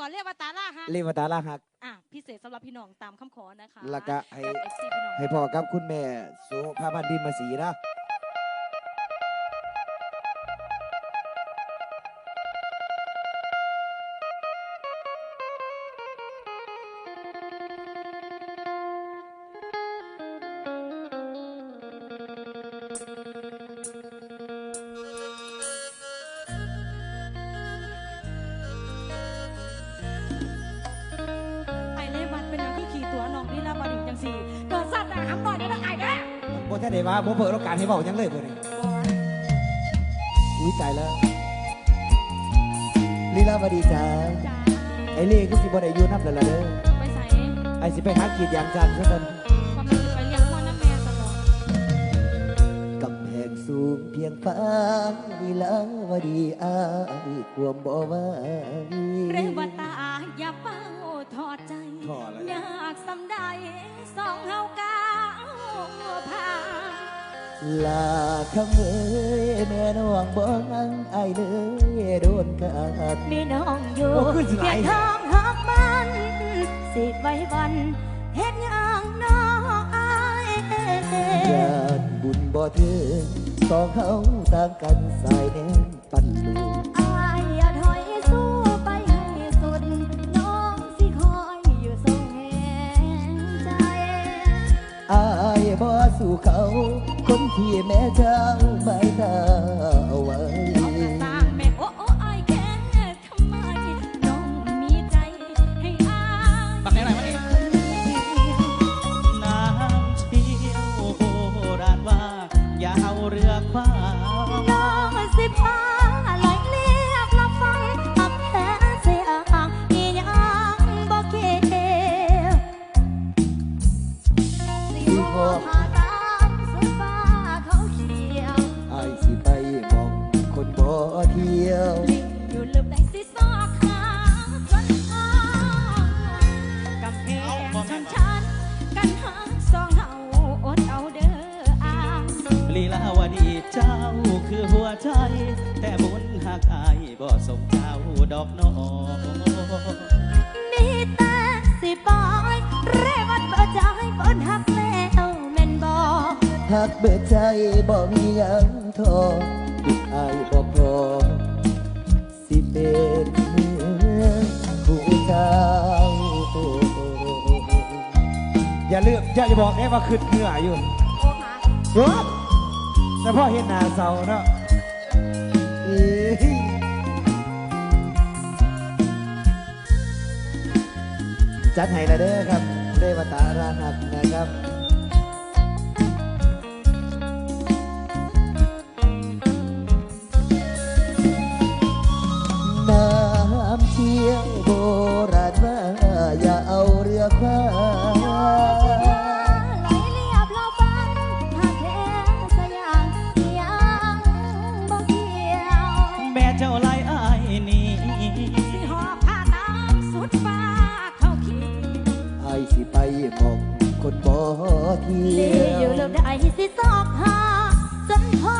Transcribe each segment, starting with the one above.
ก่อนเรียกว่าตาล่าฮะเลวตาลาหักอะพิเศษสำหรับพี่น้องตามคำขอนะคะแล้วก็ให้จาก FC พี่น้อง ให้พ่อกับคุณแม่สุภาพันธ์พิมพ์มาสีนะ บ่ท่าได้ว่าบ่เปิดโอกาสให้เว้าหยังเลยบ่นี่อุ้ยตายแล้วลีลาวดีจ้าจ้าไอ้เล่คือสิบ่ได้อยู่นำแล้วล่ะเด้อไปใส่ไอ้สิไปหากรีดยางจันทร์ซะก่อนความเป็นไปเลี้ยงพ่อน้ำแม่ตลอดกำแพงสูงเพียงฟ้าลีลาวดีอายความบ่ไหว เรวตาอย่าเป้าทอดใจถอดอะไร อยากสำใดสองเฮากา วผ่านลาคำเอ้ยแม่น้องบ่งังไอเลยโดนขาดมีน้องอยู่โอ้ขึ้นสิหเพีลายยงทองหักมันสิไว้วันเฮ็ดหยังน้องอายญาติบุญบ่ถึงสองเขาต่างกันสายแนนปันลูกอายอ รือคว้าน้องสิพาไหลเลียบละฟังอับแพ้เสียอ่างอียังบ่เกี่ยวสิโหหาตามสุดฟ้าเขาเขียวไอสิไปมองคนบ่เที่ยวอยู่ลืมได้สิซอก ลีลาวดีเจ้าคือหัวใจ แต่บุญหักอายบ่สมเจ้าดอกน้องมีแต่สิปอยเรวัดบ่ใจเปิ้นหักแล้วแม่นบ่หากเบิดใจบ่มีหยังทออีกอายบ่พอสิเป็นผู้เจ้าอย่าลืมอย่าจะบอกแค่ว่าขึ้นเหงื่ออยู่ ฉพาเฮ้ยแต่พ่อเห็นหน้าเศร้าเนาะเอ้ยจัดให้ละเด้อครับเรวตาราหักนะครับ เที่เลี้ยอยู่เลิกได้สิซอกหาจนพอ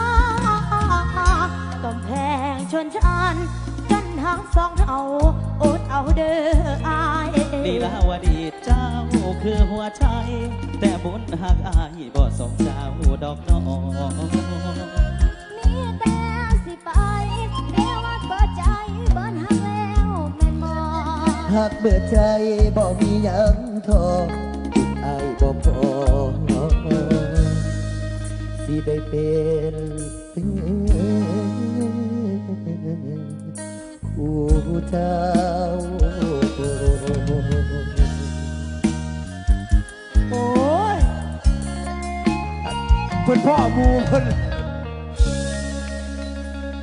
กำแพงชนชันกันทางสองเฮาอดเอาเด้ออายลีลาวดีเจ้าคือหัวใจ แต่บุญหักอายบ่สมเจ้าดอกน้องมีแต่สิไปเรียกว่าเปิดใจเบิ้นหักแล้วแม่นบ่หากเบื่อใจบ่มีหยังทอไอายบ่พอ สิได้เป็นผู้เจ้าโอ้ยเพิ่นพ่อหมูเพิ่น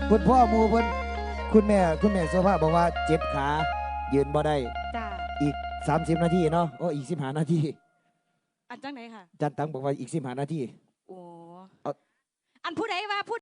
เพิ่นพ่อหมูเพิ่นคุณแม่คุณแม่โซภาบอกว่าเจ็บขายืนบ่ได้จ้าอีก 30 นาทีเนาะโอ้อีก15นาที อันจังไหนค่ะ จันตังบอกว่าอีก15นาทีโอ้เอา อันผู้ใดว่าผู้